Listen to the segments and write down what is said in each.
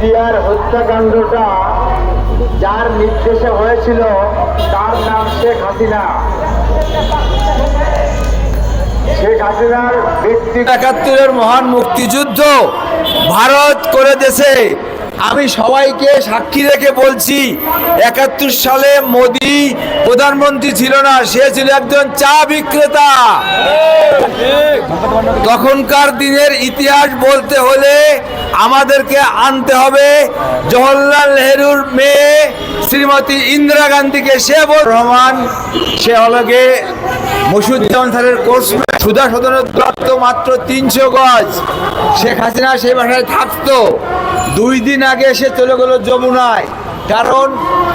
BDR হত্যাকাণ্ডটা যার নির্দেশে হয়েছিল, তার নাম শেখ হাসিনা। শেখ হাসিনার ব্যক্তি একাত্তরের মহান মুক্তিযুদ্ধ ভারত করে দেশে আমি সবাইকে সাক্ষী রেখে বলছি, একাত্তর সালে মোদি প্রধানমন্ত্রী ছিল না, সে ছিল একজন চা বিক্রেতা। তখনকার দিনের ইতিহাস বলতে হলে আমাদেরকে আনতে হবে জওহরলাল নেহরুর মেয়ে শ্রীমতী ইন্দিরা গান্ধীকে। সে রহমান, সে হলগে মসুদ্দান স্যারের কোর্স সুধা সদনের দূরত্ব মাত্র তিনশো গজ। শেখ হাসিনা সেই বাসায় থাকতো। দুই দিন আগে সে চলে গেল যমুনায়। কারণ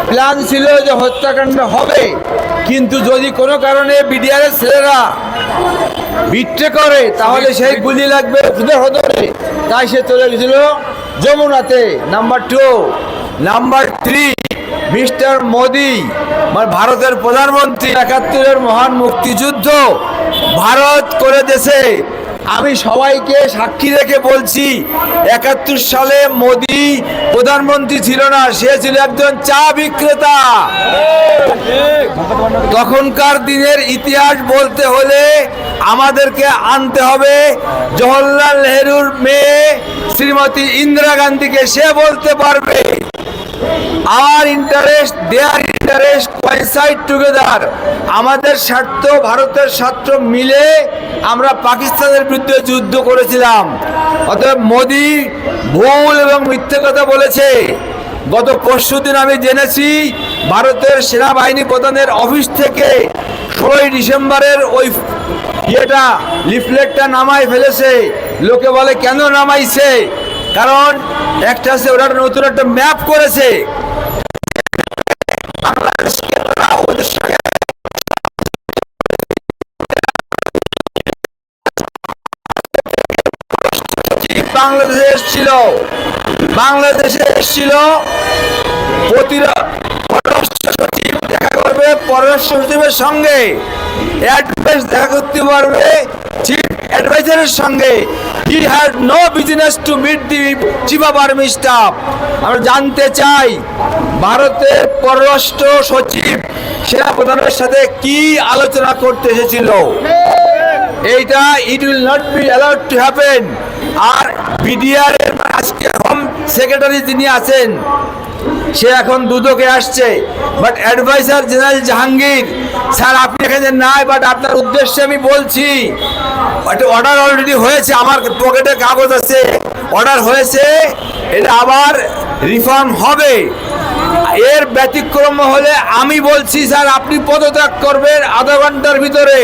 প্ল্যান ছিল যে হত্যাকাণ্ড হবে। কিন্তু যদি কোনো কারণে বিডিআরের ছেলেরা বিট্রে করে তাহলে সেই গুলি লাগবে সুধা সদনে তাই সে চলে গেছিল যমুনাতে। Number two number three mister Modi মানে ভারতের প্রধানমন্ত্রী একাত্তরের মহান মুক্তিযুদ্ধ ভারত করে দেশে আমি সবাইকে সাক্ষী রেখে বলছি, একাত্তর সালে মোদি প্রধানমন্ত্রী ছিল না, সে ছিল একজন চা বিক্রেতা। তখনকার দিনের ইতিহাস বলতে হলে আমাদেরকে আনতে হবে জওহরলাল নেহরুর মেয়ে শ্রীমতী ইন্দিরা গান্ধীকে, সে বলতে পারবে। আমার interest their interest coincide together আমাদের স্বার্থ, ভারতের স্বার্থ মিলে আমরা পাকিস্তানের বিরুদ্ধে যুদ্ধ করেছিলাম। অতএব মোদি ভুল এবং মিথ্যে কথা বলেছে। গত পরশু দিন আমি জেনেছি, ভারতের সেনাবাহিনী প্রধানের অফিস থেকে ষোলোই ডিসেম্বরের ওই ইয়েটা, লিফলেটটা নামাই ফেলেছে। লোকে বলে, কেন নামাইছে? কারণ একটা আছে, ওরা নতুন একটা ম্যাপ করেছে। বাংলাদেশকে সঙ্গে? বাংলাদেশে এসেছিল বাংলাদেশে এসেছিল পররাষ্ট্র সচিব, দেখা করবে পররাষ্ট্র সচিবের সঙ্গে। অ্যাডভাইস দেখা করতে পারবে চিফ অ্যাডভাইজারের সঙ্গে he had no business to meet the chief of army staff আমরা জানতে চাই ভারতের পররাষ্ট্র সচিব, সেনা প্রধানের সাথে কি আলোচনা করতে এসেছিল? এইটা it will not be allowed to happen R BDR আজকে হোম সেক্রেটারি যিনি আছেন সে এখন দুদকে আসছে। But adviser general Jahangir, sir, আপনি এখানে নাই বাট আপনার উদ্দেশ্যে আমি বলছি একটা অর্ডার অলরেডি হয়েছে, আমার পকেটে কাগজ আছে অর্ডার হয়েছে, এটা আবার রিফর্ম হবে। এর ব্যতিক্রম হলে আমি বলছি, স্যার, আপনি পদত্যাগ করবেন আধা ঘণ্টার ভিতরে।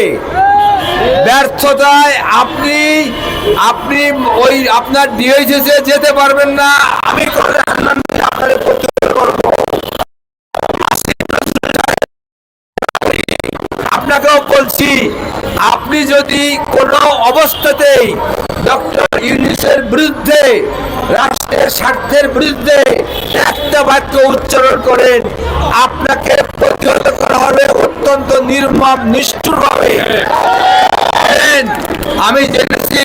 ব্যর্থতায় আপনি আপনি ওই আপনার ডিএইচএসে যেতে পারবেন না, আমি করে আপনাকেও বলছি, আপনি যদি কোনো অবস্থাতেই ডক্টর ইউনিসের বিরুদ্ধে, রাষ্ট্রের স্বার্থের বিরুদ্ধে একটা বাক্য উচ্চারণ করেন, আপনাকে প্রতিহত করা হবে অত্যন্ত নির্মম, নিষ্ঠুরভাবে। আমি জেনেছি